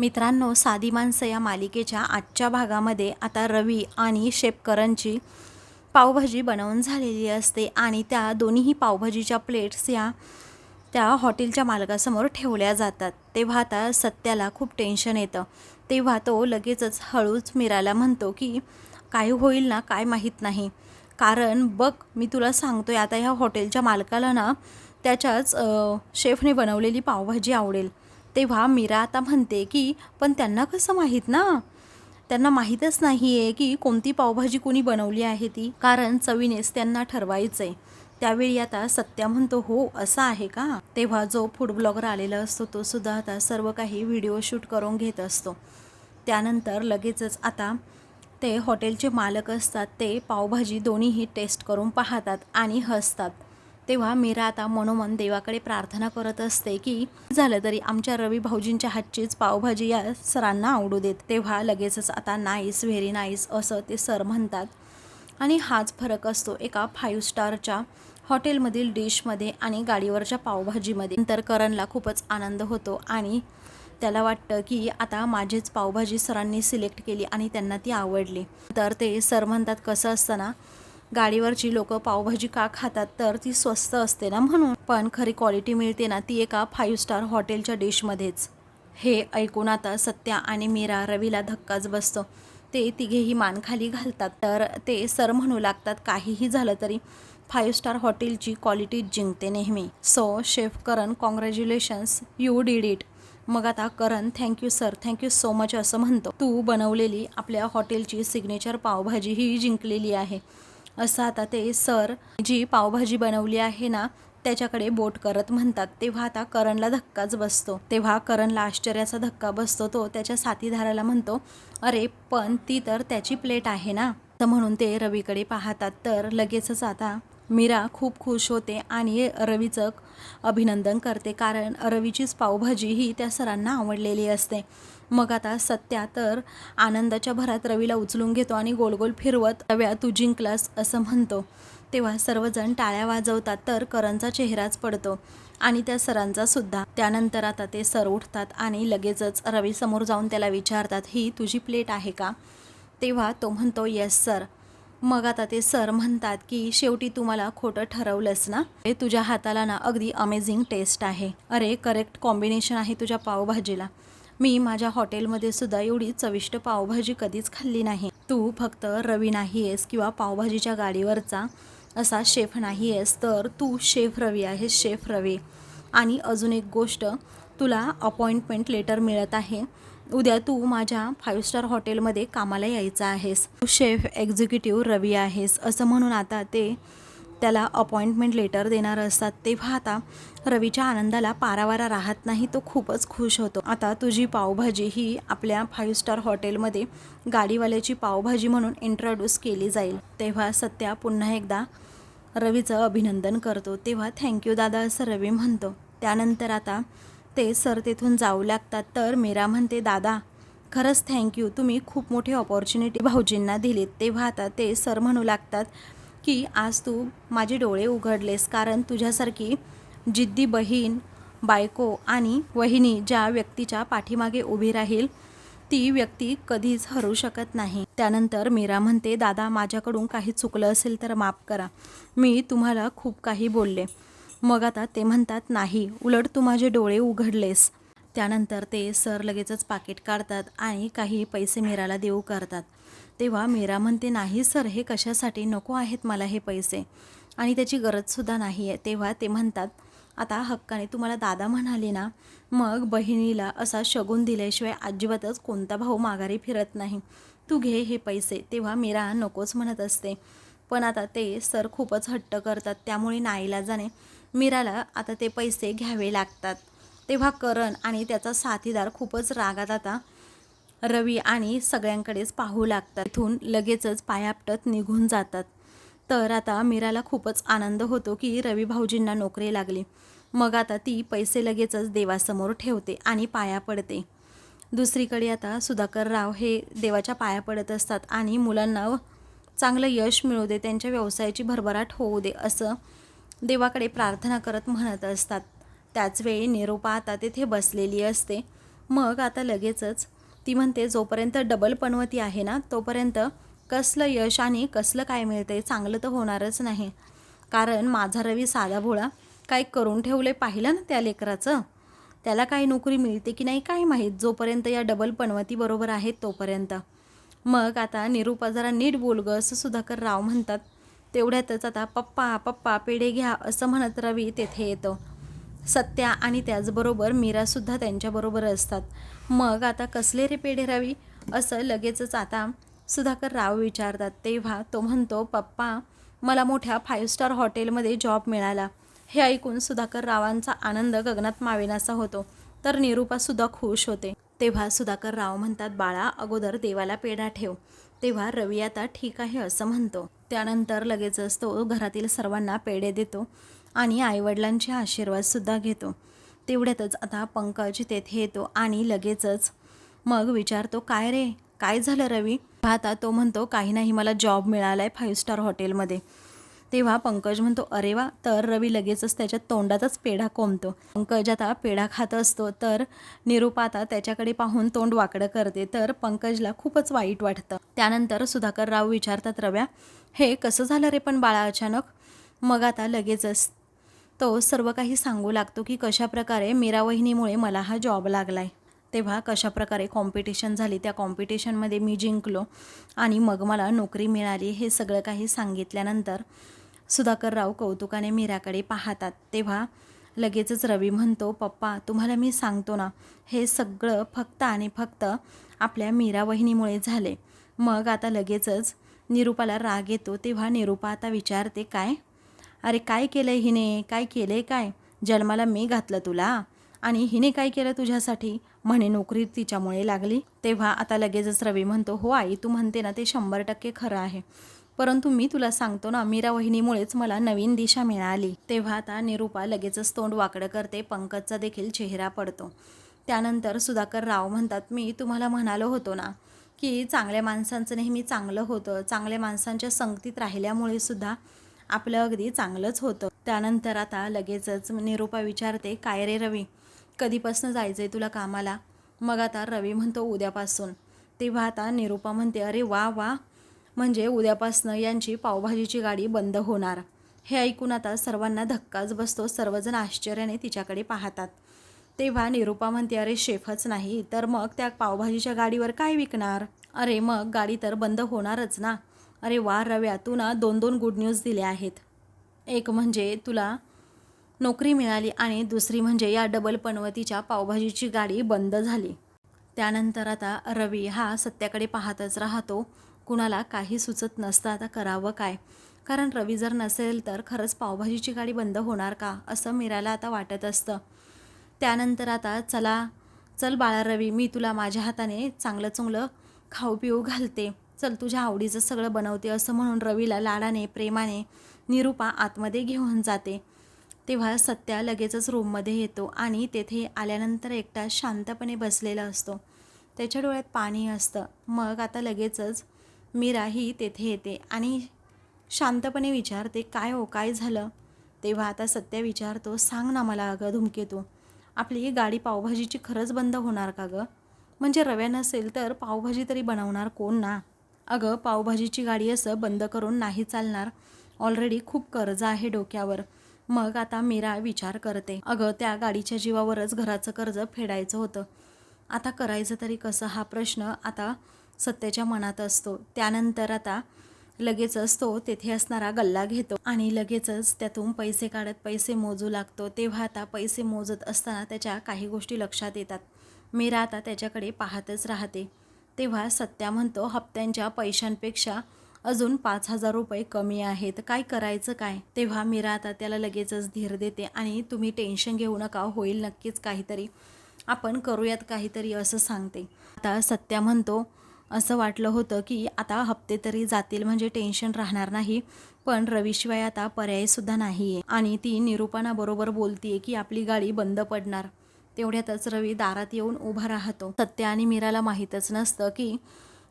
मित्रांनो साधी माणसं या मालिकेच्या आजच्या भागामध्ये आता रवी आणि शेपकरांची पावभाजी बनवून झालेली असते आणि त्या दोन्हीही पावभाजीच्या प्लेट्स या त्या हॉटेलच्या मालकासमोर ठेवल्या जातात. तेव्हा आता सत्याला खूप टेन्शन येतं. तेव्हा तो लगेचच हळूच मीराला म्हणतो की काय होईल ना काय माहीत नाही. कारण बघ मी तुला सांगतोय आता ह्या हॉटेलच्या मालकाला ना त्याच्याच शेफने बनवलेली पावभाजी आवडेल. तेव्हा मीरा आता म्हणते की पण त्यांना कसं माहीत ना? त्यांना माहीतच नाही आहे की कोणती पावभाजी कोणी बनवली आहे ती. कारण चवीनेच त्यांना ठरवायचं आहे त्यावेळी आता सत्या म्हणतो हो असं आहे का? तेव्हा जो फूड ब्लॉगर आलेला असतो तो सुद्धा आता सर्व काही व्हिडिओ शूट करून घेत असतो. त्यानंतर लगेचच आता ते हॉटेलचे मालक असतात ते पावभाजी दोन्हीही टेस्ट करून पाहतात आणि हसतात. तेव्हा मीरा आता मनोमन देवाकडे प्रार्थना करत असते की झालं तरी आमच्या रवी भाऊजींच्या हातचीच पावभाजी या सरांना आवडू देत. तेव्हा लगेचच आता नाईस व्हेरी नाईस असं ते सर म्हणतात. आणि हाच फरक असतो एका फाईव्ह स्टारच्या हॉटेलमधील डिशमध्ये आणि गाडीवरच्या पावभाजीमध्ये. नंतर करणला खूपच आनंद होतो आणि त्याला वाटतं की आता माझीच पावभाजी सरांनी सिलेक्ट केली आणि त्यांना ती आवडली. तर ते सर म्हणतात कसं असताना गाडीवरची लोक पावभाजी का खातात तर ती स्वस्त असते ना म्हणून. पण खरी क्वालिटी मिळते ना ती एका फाईव्ह स्टार हॉटेलच्या डिशमध्येच हे ऐकून आता सत्या आणि मीरा रवीला धक्काच बसतो. ते तिघेही मानखाली घालतात तर ते सर म्हणू लागतात काहीही झालं तरी फाईव्ह स्टार हॉटेलची क्वालिटी जिंकते नेहमी. So chef Karan congratulations you did it मग आता Karan thank you sir thank you so much असं म्हणतो. तू बनवलेली आपल्या हॉटेलची सिग्नेचर पावभाजी ही जिंकलेली आहे. असं आता ते सर जी पावभाजी बनवली आहे ना त्याच्याकडे बोट करत म्हणतात. तेव्हा आता करणला धक्काच बसतो. तेव्हा करणला आश्चर्याचा धक्का बसतो. तो त्याच्या साथीदाराला म्हणतो अरे पण ती तर त्याची प्लेट आहे ना? तर म्हणून ते रवीकडे पाहतात. तर लगेचच आता मीरा खूप खुश होते आणि रवीचं अभिनंदन करते. कारण रवीचीच पावभाजी ही त्या सरांना आवडलेली असते. मग आता सत्या तर आनंदाच्या भरात रवीला उचलून घेतो आणि गोल गोल फिरवत रव्या तू जिंकलास असं म्हणतो. तेव्हा सर्वजण टाळ्या वाजवतात तर करणचा चेहराच पडतो आणि त्या सरांचा सुद्धा. त्यानंतर आता ते सर उठतात आणि लगेचच रवी समोर जाऊन त्याला विचारतात ही तुझी प्लेट आहे का? तेव्हा तो म्हणतो येस सर. मग आता ते सर म्हणतात की शेवटी तुम्हाला खोटं ठरवलंस ना? हे तुझ्या हाताला ना अगदी अमेझिंग टेस्ट आहे. अरे करेक्ट कॉम्बिनेशन आहे तुझ्या पावभाजीला. मी माझ्या हॉटेलमध्ये सुद्धा एवढी चविष्ट पावभाजी कधीच खाल्ली नाही. तू फक्त रवी नाही आहेस किंवा पावभाजीच्या गाडीवरचा असा शेफ नाही आहेस तर तू शेफ रवी आहेस शेफ रवी. आणि अजून एक गोष्ट तुला अपॉइंटमेंट लेटर मिळत आहे. उद्या तू माझ्या फाईव्ह स्टार हॉटेलमध्ये कामाला यायचं आहेस. तू शेफ एक्झिक्युटिव्ह रवी आहेस असं म्हणून आता ते त्याला अपॉइंटमेंट लेटर देणार असतात तेव्हा आता रवीच्या आनंदाला पारावारा राहत नाही तो खूपच खुश होतो. आता तुझी पावभाजी ही आपल्या फाईव्ह स्टार हॉटेलमध्ये गाडीवाल्याची पावभाजी म्हणून इंट्रोड्यूस केली जाईल. तेव्हा सत्या पुन्हा एकदा रवीचं अभिनंदन करतो. तेव्हा थँक्यू दादा असं रवी म्हणतो. त्यानंतर आता ते सर तेथून जाऊ लागतात. तर मीरा म्हणते दादा खरंच थँक्यू तुम्ही खूप मोठी ऑपॉर्च्युनिटी भाऊजींना दिलीत. तेव्हा आता ते सर म्हणू लागतात की आज तू माझे डोळे उघडलेस कारण तुझ्यासारखी जिद्दी बहीण बायको आणि वहिनी ज्या व्यक्तीच्या पाठीमागे उभी राहील ती व्यक्ती कधीच हरू शकत नाही. त्यानंतर मीरा म्हणते दादा माझ्याकडून काही चुकलं असेल तर माफ करा. मी तुम्हाला खूप काही बोलले. मग आता ते म्हणतात नाही उलट तू माझे डोळे उघडलेस. त्यानंतर ते सर लगेचच पाकिट काढतात आणि काही पैसे मीराला देऊ करतात. तेव्हा मीरा म्हणते नाही सर हे कशासाठी? नको आहेत मला हे पैसे. आणि त्याची गरजसुद्धा नाही आहे. तेव्हा ते म्हणतात आता हक्काने तुम्हाला दादा म्हणाले ना मग बहिणीला असा शगून दिल्याशिवाय अजिबातच कोणता भाऊ माघारी फिरत नाही. तू घे हे पैसे. तेव्हा मीरा नकोच म्हणत असते. पण आता ते सर खूपच हट्ट करतात. त्यामुळे नाईला जाणे मीराला आता ते पैसे घ्यावे लागतात. तेव्हा करण आणि त्याचा साथीदार खूपच रागात आता रवी आणि सगळ्यांकडेच पाहू लागतात. इथून लगेचच पायापटत निघून जातात. तर आता मीराला खूपच आनंद होतो की रवी भाऊजींना नोकरी लागली. मग आता ती पैसे लगेचच देवासमोर ठेवते आणि पाया पडते. दुसरीकडे आता सुधाकर राव हे देवाच्या पाया पडत असतात आणि मुलांना चांगलं यश मिळू दे त्यांच्या व्यवसायाची भरभराट होऊ दे असं देवाकडे प्रार्थना करत म्हणत असतात. त्याचवेळी निरूपा आता तेथे बसलेली असते. मग आता लगेचच ती म्हणते जोपर्यंत डबल पनवती आहे ना तोपर्यंत कसलं यश आणि कसलं काय मिळते चांगलं तर होणारच नाही. कारण माझा रवी साधा भोळा काय करून ठेवले पाहिलं ना त्या लेकराचं? त्याला काही नोकरी मिळते की नाही काय माहीत? जोपर्यंत या डबल पनवती बरोबर आहेत तोपर्यंत. मग आता निरूपा जरा नीट बोलग असं सुधाकर राव म्हणतात. तेवढ्यातच आता पप्पा पप्पा पेढे घ्या असं म्हणत रवी तेथे येतो. सत्या आणि त्याचबरोबर मीरासुद्धा त्यांच्याबरोबर असतात. मग आता कसले रे पेढे रवी असं लगेचच आता सुधाकर राव विचारतात. तेव्हा तो म्हणतो पप्पा मला मोठ्या फाईव्ह स्टार हॉटेलमध्ये जॉब मिळाला. हे ऐकून सुधाकर रावांचा आनंद गगनात मावेनासा होतो. तर निरूपासुद्धा खुश होते. तेव्हा सुधाकर राव म्हणतात बाळा अगोदर देवाला पेढा ठेव. तेव्हा रवी आता ठीक आहे असं म्हणतो. त्यानंतर लगेचच तो घरातील सर्वांना पेढे देतो. आणि आईवडिलांचे आशीर्वादसुद्धा घेतो. तेवढ्यातच आता पंकज तेथे येतो आणि लगेचच मग विचारतो काय रे? काय झालं रवी पाहता तो म्हणतो काही नाही मला जॉब मिळाला आहे फाईव्ह स्टार हॉटेलमध्ये तेव्हा पंकज म्हणतो अरे वा तर रवी लगेचच त्याच्या तोंडातच पेढा कोंबतो. पंकज आता पेढा खात असतो तर निरूपा आता त्याच्याकडे पाहून तोंड वाकडं करते तर पंकजला खूपच वाईट वाटतं. त्यानंतर सुधाकर राव विचारतात रव्या हे कसं झालं रे पण बाळा अचानक? मग आता लगेचच तो सर्व काही सांगू लागतो की कशाप्रकारे मीरा वहिनीमुळे मला हा जॉब लागला आहे तेव्हा कशाप्रकारे कॉम्पिटिशन झाली त्या कॉम्पिटिशनमध्ये मी जिंकलो आणि मग मला नोकरी मिळाली हे सगळं काही सांगितल्यानंतर सुधाकर राव कौतुकाने मीराकडे पाहतात. तेव्हा लगेचच रवी म्हणतो पप्पा तुम्हाला मी सांगतो ना हे सगळं फक्त आणि फक्त आपल्या मीरा वहिनीमुळे झाले. मग आता लगेचच निरूपाला राग येतो. तेव्हा निरूपा आता विचारते काय अरे काय केलं हिने? काय केलं काय? जन्माला मी घातलं तुला. आणि हिने काय केलं तुझ्यासाठी? म्हणे नोकरी तिच्यामुळे लागली. तेव्हा आता लगेचच रवी म्हणतो हो आई तू म्हणते ना ते शंभर टक्के खरं आहे. परंतु मी तुला सांगतो ना मीरा वहिनीमुळेच मला नवीन दिशा मिळाली. तेव्हा आता निरूपा लगेचच तोंड वाकडं करते पंकजचा देखील चेहरा पडतो. त्यानंतर सुधाकर राव म्हणतात मी तुम्हाला म्हणालो होतो ना की चांगल्या माणसांचं नेहमी चांगलं होतं. चांगल्या माणसांच्या संगतीत राहिल्यामुळे सुद्धा आपलं अगदी चांगलंच होतं. त्यानंतर आता लगेचच निरूपा विचारते काय रे रवी? कधीपासून जायचं आहे तुला कामाला? मग आता रवी म्हणतो उद्यापासून. तेव्हा आता निरूपा म्हणते अरे वा वा. म्हणजे उद्यापासनं यांची पावभाजीची गाडी बंद होणार. हे ऐकून आता सर्वांना धक्काच बसतो सर्वजण आश्चर्याने तिच्याकडे पाहतात. तेव्हा निरूपा म्हणते अरे शेफच नाही तर मग त्या पावभाजीच्या गाडीवर काय विकणार? अरे मग गाडी तर बंद होणारच ना. अरे वा रव्या तू ना दोन दोन गुड न्यूज दिल्या आहेत. एक म्हणजे तुला नोकरी मिळाली आणि दुसरी म्हणजे या डबल पनवतीच्या पावभाजीची गाडी बंद झाली. त्यानंतर आता रवी हा सत्याकडे पाहतच राहतो. कुणाला काही सुचत नसतं आता करावं काय? कारण रवी जर नसेल तर खरंच पावभाजीची गाडी बंद होणार का? असं मीराला आता वाटत असतं. त्यानंतर आता चला चल बाळा रवी मी तुला माझ्या हाताने चांगलं चांगलं खाऊ पिऊ घालते. चल तुझ्या आवडीचं सगळं बनवते असं म्हणून रवीला लाडाने प्रेमाने निरूपा आतमध्ये घेऊन जाते. तेव्हा सत्या लगेचच रूममध्ये येतो आणि तेथे आल्यानंतर एकटा शांतपणे बसलेला असतो. त्याच्या डोळ्यात पाणी असतं. मग आता लगेचच मीराही तेथे येते आणि शांतपणे विचारते काय हो काय झालं? तेव्हा आता सत्या विचारतो सांग ना मला अगं धुमकेतू आपली ही गाडी पावभाजीची खरंच बंद होणार का गं? म्हणजे रव्या नसेल तर पावभाजी तरी बनवणार कोण ना? अगं पावभाजीची गाडी असं बंद करून नाही चालणार. ऑलरेडी खूप कर्ज आहे डोक्यावर. मग आता मीरा विचार करते. अगं त्या गाडीच्या जीवावरच घराचं कर्ज फेडायचं होतं. आता करायचं तरी कसं? हा प्रश्न आता सत्याच्या मनात असतो. त्यानंतर आता लगेचच तो तेथे असणारा गल्ला घेतो आणि लगेचच त्यातून पैसे काढत पैसे मोजू लागतो. तेव्हा आता पैसे मोजत असताना त्याच्या काही गोष्टी लक्षात येतात. मीरा आता त्याच्याकडे पाहतच राहते. तेव्हा सत्या म्हणतो हप्त्यांच्या पैशांपेक्षा अजून पाच हजार रुपये कमी आहेत. काय करायचं काय? तेव्हा मीरा आता त्याला लगेचच धीर देते आणि तुम्ही टेन्शन घेऊ नका होईल नक्कीच काहीतरी. आपण करूयात काहीतरी असं सांगते. आता सत्या म्हणतो असं वाटलं होतं की आता हप्ते तरी जातील म्हणजे टेन्शन राहणार नाही. पण रवीशिवाय आता पर्यायसुद्धा नाही आहे आणि ती निरूपणाबरोबर बोलतीये की आपली गाडी बंद पडणार. तेवढ्यातच रवी दारात येऊन उभा राहतो. सत्य आणि मीराला माहीतच नसतं की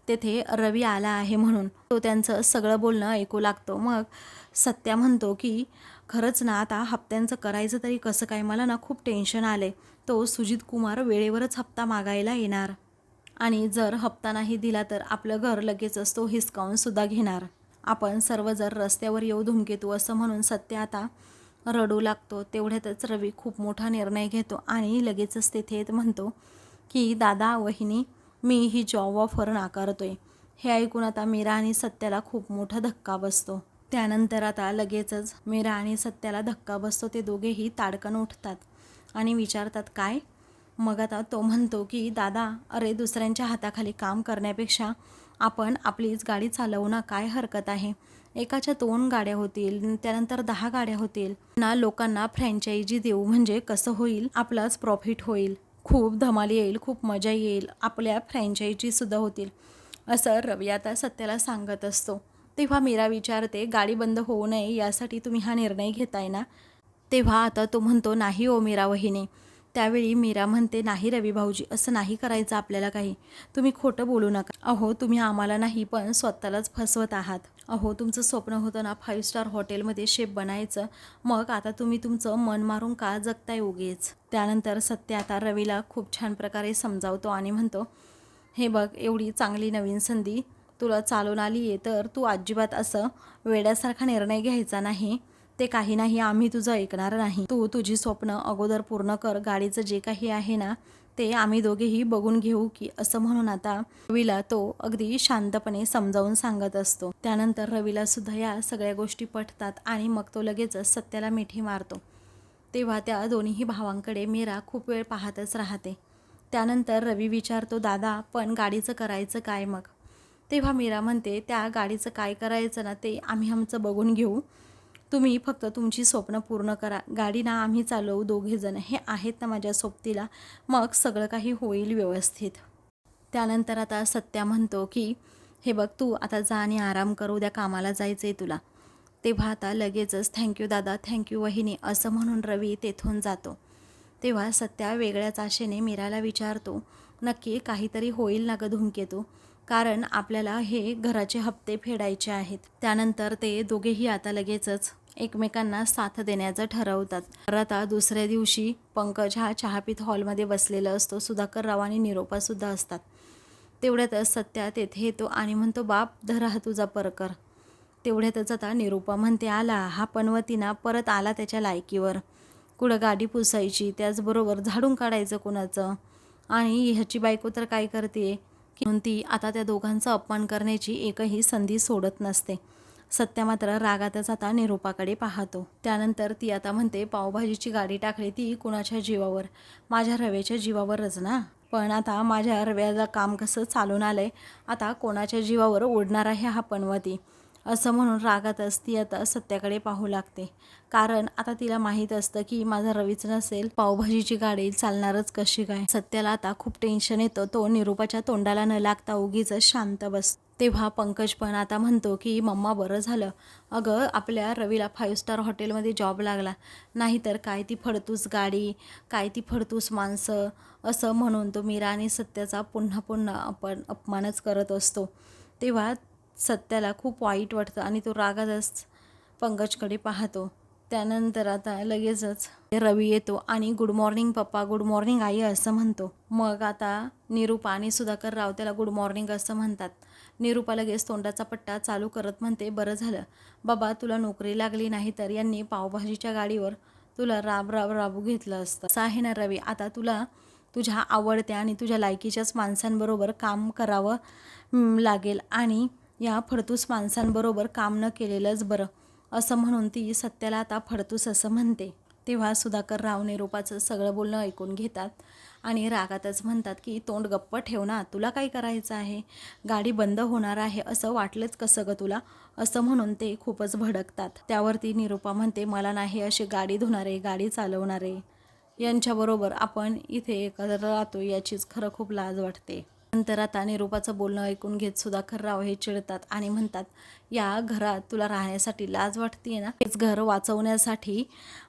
तेथे रवी आला आहे म्हणून. तो त्यांचं सगळं बोलणं ऐकू लागतो. मग सत्या म्हणतो की खरंच ना आता हप्त्यांचं करायचं तरी कसं काय? मला ना खूप टेन्शन आले तो सुजित कुमार वेळेवरच हप्ता मागायला येणार. आणि जर हप्ता नाही दिला तर आपलं घर लगेचच तो हिसकावून सुद्धा घेणार. आपण सर्व जर रस्त्यावर येऊ धुमकेतू असं म्हणून सत्य आता रडू लागतो. तेवढ्यातच रवी खूप मोठा निर्णय घेतो आणि लगेचच तिथे येत म्हणतो की दादा वहिनी मी ही जॉब ऑफर नाकारतोय. हे ऐकून आता मीरा आणि सत्याला खूप मोठा धक्का बसतो. त्यानंतर आता लगेचच मीरा आणि सत्याला धक्का बसतो. ते दोघेही ताडकन उठतात आणि विचारतात काय? मग आता तो म्हणतो की दादा अरे दुसऱ्यांच्या हाताखाली काम करण्यापेक्षा आपण आपलीच गाडी चालवू ना काय हरकत आहे? एकाच्या दोन गाड्या होतील त्यानंतर दहा गाड्या होतील. ना लोकांना फ्रँचायझी देऊ म्हणजे कसं होईल? आपलाच प्रॉफिट होईल. खूप धमाल येईल खूप मजा येईल. आपल्या फ्रँचायझीसुद्धा होतील. असं रवी आता सत्याला सांगत असतो. तेव्हा मीरा विचारते गाडी बंद होऊ नये यासाठी तुम्ही हा निर्णय घेताय ना? तेव्हा आता तो म्हणतो नाही ओ मीरा वहिनी. त्यावेळी मीरा म्हणते नाही रवी भाऊजी असं नाही करायचं आपल्याला काही. तुम्ही खोटं बोलू नका. अहो तुम्ही आम्हाला नाही पण स्वतःलाच फसवत आहात. अहो तुमचं स्वप्न होतं ना फाईव्ह स्टार हॉटेलमध्ये शेप बनायचं. मग आता तुम्ही तुमचं मन मारून का जगताय उगेच? त्यानंतर सत्य आता रवीला खूप छान प्रकारे समजावतो आणि म्हणतो हे बघ एवढी चांगली नवीन संधी तुला चालून आली आहे तर तू अजिबात असं वेड्यासारखा निर्णय घ्यायचा नाही. ते काही नाही आम्ही तुझं ऐकणार नाही. तू तुझी स्वप्न अगोदर पूर्ण कर. गाडीचं जे काही आहे ना ते आम्ही दोघेही बघून घेऊ की असं म्हणून आता रवीला तो अगदी शांतपणे समजावून सांगत असतो. त्यानंतर रवीला सुद्धा या सगळ्या गोष्टी पटतात आणि मग तो लगेचच सत्याला मिठी मारतो. तेव्हा त्या दोन्हीही भावांकडे मीरा खूप वेळ पाहतच राहते. त्यानंतर रवी विचारतो दादा पण गाडीचं करायचं काय मग? तेव्हा मीरा म्हणते त्या गाडीचं काय करायचं ना ते आम्ही आमचं बघून घेऊ. तुम्ही फक्त तुमची स्वप्न पूर्ण करा. गाडी ना आम्ही चालवू दोघेजण हे आहेत ना माझ्या सोबतीला. मग सगळं काही होईल व्यवस्थित. त्यानंतर आता सत्या म्हणतो की हे बघ तू आता जा आणि आराम कर उद्या कामाला जायचं आहे तुला. तेव्हा आता लगेचच थँक्यू दादा थँक्यू वहिनी असं म्हणून रवी तेथून जातो. तेव्हा सत्या वेगळ्याच आशेने मीराला विचारतो नक्की काहीतरी होईल ना ग धूमकेतू? कारण आपल्याला हे घराचे हप्ते फेडायचे आहेत. त्यानंतर ते दोघेही आता लगेचच एकमेकांना साथ देण्याचं ठरवतात. तर आता दुसऱ्या दिवशी पंकज हा चहापीत हॉलमध्ये बसलेला असतो. सुधाकर राव आणि निरोपासुद्धा असतात. तेवढ्यातच सत्या तेथे येतो आणि म्हणतो बाप धरा हा तुझा परकर. तेवढ्यातच आता निरूपा म्हणते आला. हा पनवतीना परत आला त्याच्या लायकीवर. कुठं गाडी पुसायची त्याचबरोबर झाडून काढायचं कुणाचं? आणि ह्याची बायको तर काय करते? की ती आता त्या दोघांचा अपमान करण्याची एकही संधी सोडत नसते. सत्या मात्र रागातच आता निरूपाकडे पाहतो. त्यानंतर ती आता म्हणते पावभाजीची गाडी टाकली ती कुणाच्या जीवावर? माझ्या रव्याच्या जीवावरच ना? पण आता माझ्या रव्याला काम कसं चालून आलं आहे आता कोणाच्या जीवावर ओढणार आहे हा पनवती? असं म्हणून रागातच ती आता सत्याकडे पाहू लागते. कारण आता तिला माहीत असतं की माझा रवीच नसेल पावभाजीची गाडी चालणारच कशी काय? सत्याला आता खूप टेन्शन येतं. तो निरूपाच्या तोंडाला न लागता उगीच शांत बस तेव्हा पंकज पण आता म्हणतो की मम्मा बरं झालं. अगं आपल्या रवीला फाईव्ह स्टार हॉटेलमध्ये जॉब लागला. नाहीतर काय ती फडतूस गाडी काय ती फडतूस माणसं असं म्हणून तो मीरा आणि सत्याचा पुन्हा पुन्हा आपण अपमानच करत असतो. तेव्हा सत्याला खूप वाईट वाटतं आणि तो रागातच पंकजकडे पाहतो. त्यानंतर आता लगेचच रवी येतो आणि good morning papa good morning आई असं म्हणतो. मग आता निरूपा आणि सुधाकर राव त्याला गुड मॉर्निंग असं म्हणतात. निरूपा लगेच तोंडाचा पट्टा चालू करत म्हणते बरं झालं. बाबा तुला नोकरी लागली नाही तर यांनी पावभाजीच्या गाडीवर तुला राब राब राबू घेतलं असतं. असं आहे ना रवी. आता तुला तुझ्या आवडत्या आणि तुझ्या लायकीच्याच माणसांबरोबर काम करावं लागेल आणि या फडतूस माणसांबरोबर काम न केलेलंच बरं. असं म्हणून ती सत्याला आता फडतूस असं म्हणते. तेव्हा सुधाकर राव निरूपाचं सगळं बोलणं ऐकून घेतात आणि रागातच म्हणतात की तोंड गप्प ठेव ना तुला काय करायचं आहे? गाडी बंद होणार आहे असं वाटलंच कसं ग तुला? असं म्हणून ते खूपच भडकतात. त्यावरती निरूपा म्हणते मला नाही अशी गाडी धुणारे गाडी चालवणारे. यांच्याबरोबर आपण इथे एकत्र राहतो याचीच खरं खूप लाज वाटते. नंतर आता निरूपाचं बोलणं ऐकून घेत सुधाकरराव हे चिडतात आणि म्हणतात या घरात तुला राहण्यासाठी लाज वाटते ना? हेच घर वाचवण्यासाठी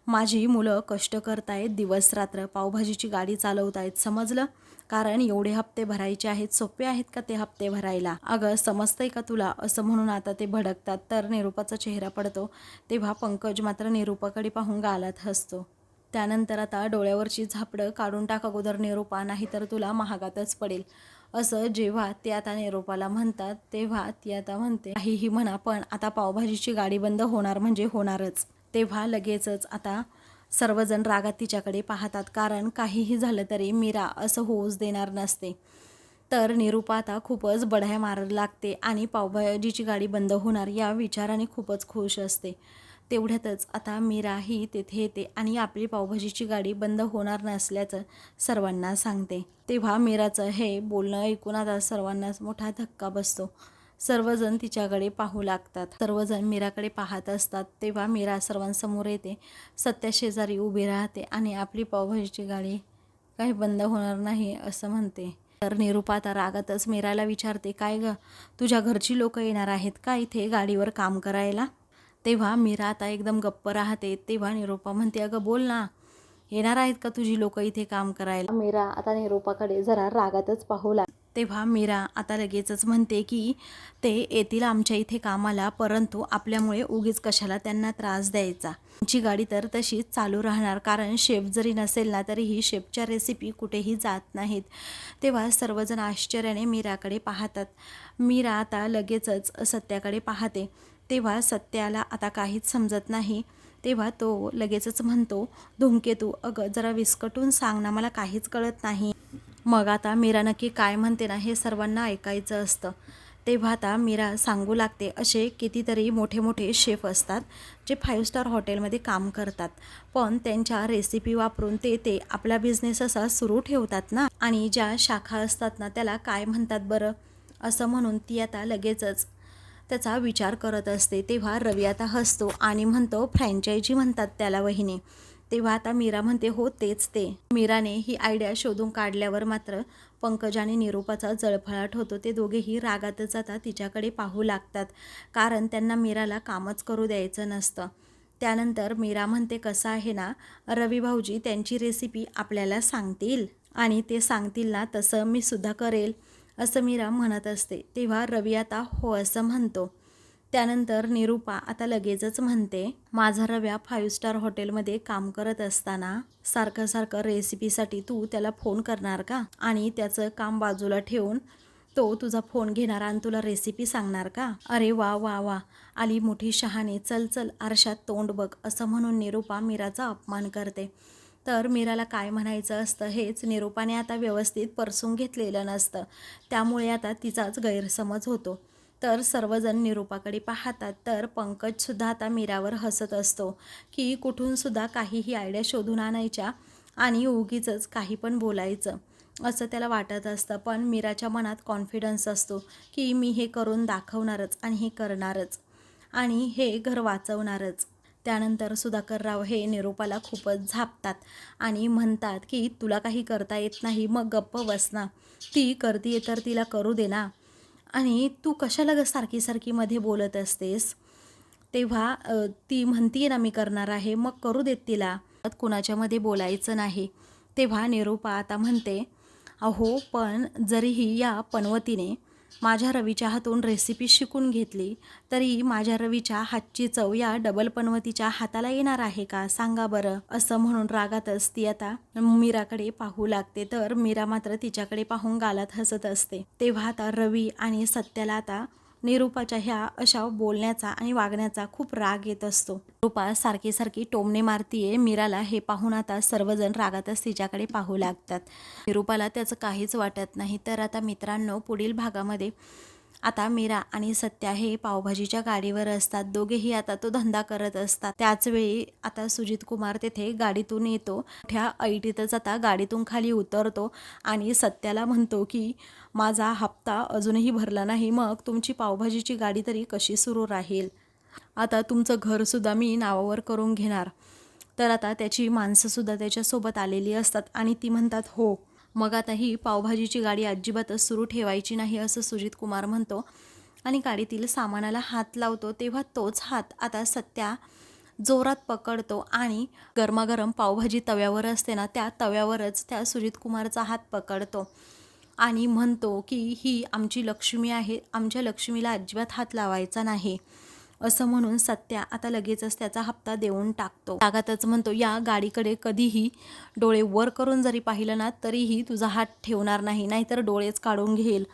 माझी मुलं कष्ट करतायत दिवस रात्र पावभाजीची गाडी चालवतायत समजलं? कारण एवढे हप्ते भरायचे आहेत सोपे आहेत का ते हप्ते भरायला? अगं समजतंय का तुला? असं म्हणून आता ते भडकतात. तर निरूपाचा चेहरा पडतो तेव्हा पंकज मात्र निरूपाकडे पाहून गालात हसतो. त्यानंतर आता डोळ्यावरची झापडं काढून टाक अगोदर निरूपा. नाही तर तुला महागातच पडेल. असं जेव्हा ते आता निरोपाला म्हणतात तेव्हा ती आता म्हणते काहीही म्हणा पण आता पावभाजीची गाडी बंद होणार म्हणजे होणारच. तेव्हा लगेचच आता सर्वजण रागात तिच्याकडे पाहतात कारण काहीही झालं तरी मीरा असं होऊच देणार नसते. तर निरूपा आता खूपच बढाया मारायला लागते आणि पावभाजीची गाडी बंद होणार या विचाराने खूपच खुश असते. तेवढ्यातच आता मीराही तेथे येते आणि आपली पावभाजीची गाडी बंद होणार नसल्याचं सर्वांना सांगते. तेव्हा मीराचं हे बोलणं ऐकून आता सर्वांनाच मोठा धक्का बसतो. सर्वजण तिच्याकडे पाहू लागतात. सर्वजण मीराकडे पाहत असतात. तेव्हा मीरा सर्वांसमोर येते. सत्या शेजारी उभी राहते आणि आपली पावभाजीची गाडी काही बंद होणार नाही असं म्हणते. तर निरूपा आता रागातच मीराला विचारते काय ग? तुझ्या घरची लोक येणार आहेत का इथे गाडीवर काम करायला? तेव्हा मीरा आता एकदम गप्प राहते. तेव्हा निरूपा म्हणते अगं बोल ना येणार आहेत का तुझी लोक इथे काम करायला? मीरा आता निरूपाकडे जरा रागातच पाहू लाग तेव्हा मीरा आता लगेचच म्हणते की ते येतील आमच्या इथे कामाला परंतु आपल्यामुळे उगीच कशाला त्यांना त्रास द्यायचा. आमची गाडी तर तशीच चालू राहणार कारण शेफ जरी नसेल ना तरीही शेफच्या रेसिपी कुठेही जात नाहीत. तेव्हा सर्वजण आश्चर्याने मीराकडे पाहतात. मीरा आता लगेचच सत्याकडे पाहते. तेव्हा सत्याला आता काहीच समजत नाही. तेव्हा तो लगेचच म्हणतो धूमकेतू अगं जरा विस्कटून सांग ना मला काहीच कळत नाही. मग आता मीरा नक्की काय म्हणते ना हे सर्वांना ऐकायचं असतं. तेव्हा आता मीरा सांगू लागते असे कितीतरी मोठे मोठे शेफ असतात जे फाईव्ह स्टार हॉटेलमध्ये काम करतात. पण त्यांच्या रेसिपी वापरून ते ते आपला बिझनेस असा सुरू ठेवतात ना. आणि ज्या शाखा असतात ना त्याला काय म्हणतात बरं? असं म्हणून ती आता लगेचच त्याचा विचार करत असते. तेव्हा रवी आता हसतो आणि म्हणतो फ्रँचायझी म्हणतात त्याला वहिनी. तेव्हा आता मीरा म्हणते हो तेच ते. मीराने ही आयडिया शोधून काढल्यावर मात्र पंकज आणि निरूपाचा जळफळाट होतो. ते दोघेही रागातच आता तिच्याकडे पाहू लागतात कारण त्यांना मीराला कामच करू द्यायचं नसतं. त्यानंतर मीरा म्हणते कसं आहे ना रवी भाऊजी त्यांची रेसिपी आपल्याला सांगतील आणि ते सांगतील ना तसं मी सुद्धा करेल. असं मीरा म्हणत असते. तेव्हा रवी आता हो असं म्हणतो. त्यानंतर निरूपा आता लगेचच म्हणते माझा रव्या फाईव्ह स्टार हॉटेलमध्ये काम करत असताना सारखं सारखं रेसिपीसाठी तू त्याला फोन करणार का? आणि त्याचं काम बाजूला ठेवून तो तुझा फोन घेणार आणि तुला रेसिपी सांगणार का? अरे वा वा वा. आली मोठी शहाणे. चल चल आरशात तोंड बघ असं म्हणून निरूपा मीराचा अपमान करते. तर मीराला काय म्हणायचं असतं हेच निरूपाने आता व्यवस्थित परसून घेतलेलं नसतं. त्यामुळे आता तिचाच गैरसमज होतो. तर सर्वजण निरूपाकडे पाहतात तर पंकजसुद्धा आता मीरावर हसत असतो की कुठूनसुद्धा काहीही आयडिया शोधून आणायच्या आणि उगीच काही पण बोलायचं असं त्याला वाटत असतं. पण मीराच्या मनात कॉन्फिडन्स असतो की मी हे करून दाखवणारच आणि हे करणारच आणि हे घर वाचवणारच. त्यानंतर सुधाकरराव हे निरूपाला खूपच झापतात आणि म्हणतात की तुला काही करता येत नाही मग गप्प बस ना. ती करतीये तर तिला करू दे ना. आणि तू कशाला ग सारखी सारखीमध्ये बोलत असतेस? तेव्हा ती म्हणतीये ना मी करणार आहे मग करू देत तिला. कुणाच्यामध्ये बोलायचं नाही. तेव्हा निरूपा आता म्हणते अहो पण जरीही या पनवतीने माझ्या रवीच्या हातून रेसिपी शिकून घेतली. तरी माझ्या रवीच्या हातची चव या डबल पनवतीच्या हाताला येणार आहे का? सांगा बरं. असं म्हणून रागातच ती आता. मीराकडे पाहू लागते तर मीरा मात्र तिच्याकडे पाहून गालात हसत असते. तेव्हा आता रवी आणि सत्याला आता निरूपाच्या ह्या अशा बोलण्याचा आणि वागण्याचा खूप राग येत असतो. रूपा सारखी सारखी टोमणे मारतीये. मीराला हे पाहून आता सर्वजण रागातच तिच्याकडे पाहू लागतात. निरूपाला त्याचं काहीच वाटत नाही. तर आता मित्रांनो पुढील भागामध्ये आता मीरा आणि सत्या हे पावभाजीच्या गाडीवर असतात. दोघेही आता तो धंदा करत असतात. त्याचवेळी आता सुजित कुमार तेथे गाडीतून येतो. मोठ्या ऐटीतच आता गाडीतून खाली उतरतो आणि सत्याला म्हणतो की माझा हप्ता अजूनही भरला नाही मग तुमची पावभाजीची गाडी तरी कशी सुरू राहील? आता तुमचं घरसुद्धा मी नावावर करून घेणार. तर आता त्याची माणसंसुद्धा त्याच्यासोबत आलेली असतात आणि ती म्हणतात हो. मग आता ही पावभाजीची गाडी अजिबातच सुरू ठेवायची नाही असं सुजित कुमार म्हणतो. आणि गाडीतील सामानाला हात लावतो तेव्हा तोच हात आता सत्या जोरात पकडतो आणि गरमागरम पावभाजी तव्यावर असते ना त्या तव्यावरच त्या सुजित कुमारचा हात पकडतो. आणि म्हणतो की ही आमची लक्ष्मी आहे आमच्या लक्ष्मीला अजिबात हात लावायचा नाही. असं म्हणून सत्या आता लगेचच त्याचा हप्ता देऊन टाकतो. तागातच म्हणतो या गाडीकडे कधीही डोळे वर करून जरी पाहिलं ना तरीही तुझा हात ठेवणार नाही नाहीतर डोळेच काढून घेईल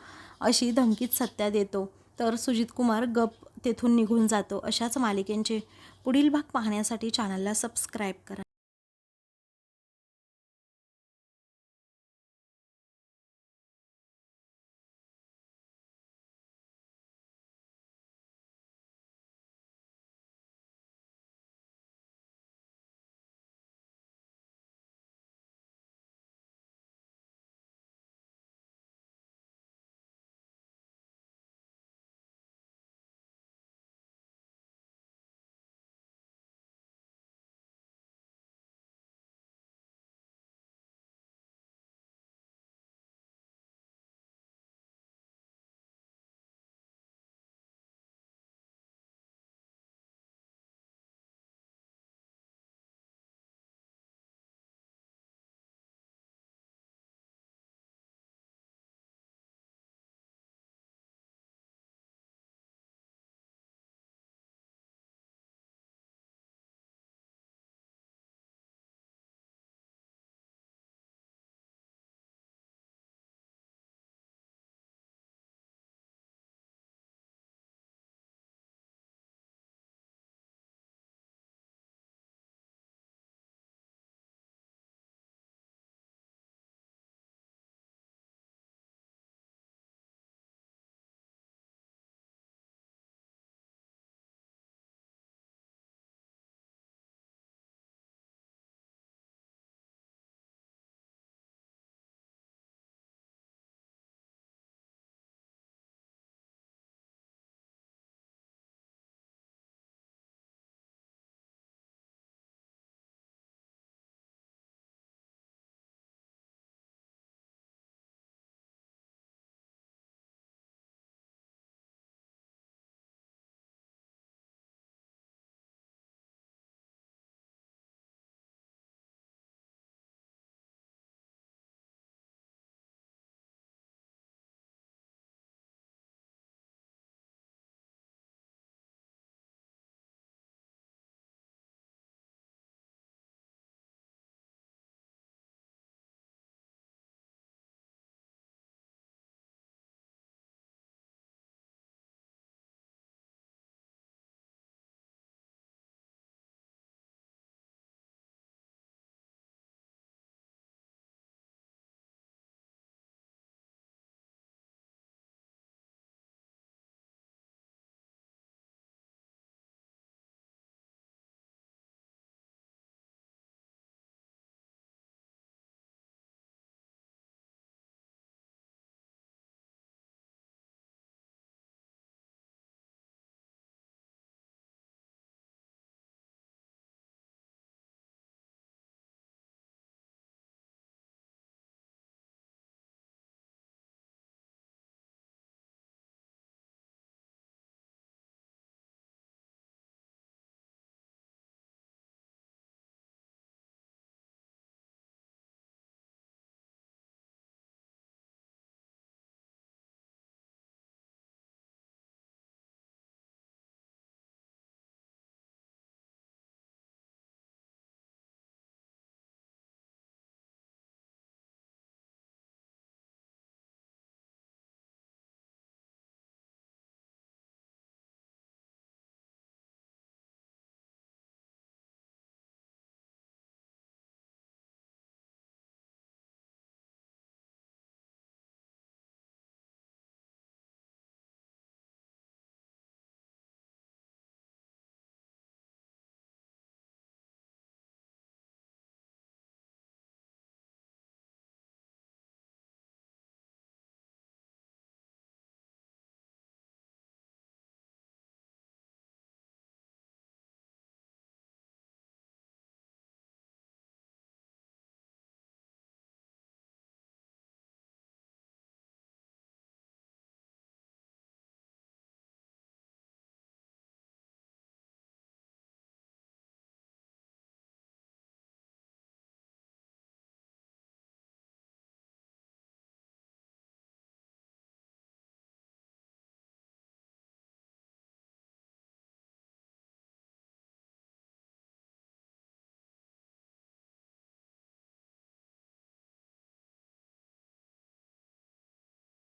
अशी धमकीत सत्या देतो. तर सुजित कुमार गप तेथून निघून जातो. अशाच मालिकेंचे पुढील भाग पाहण्यासाठी चॅनलला सबस्क्राईब करा.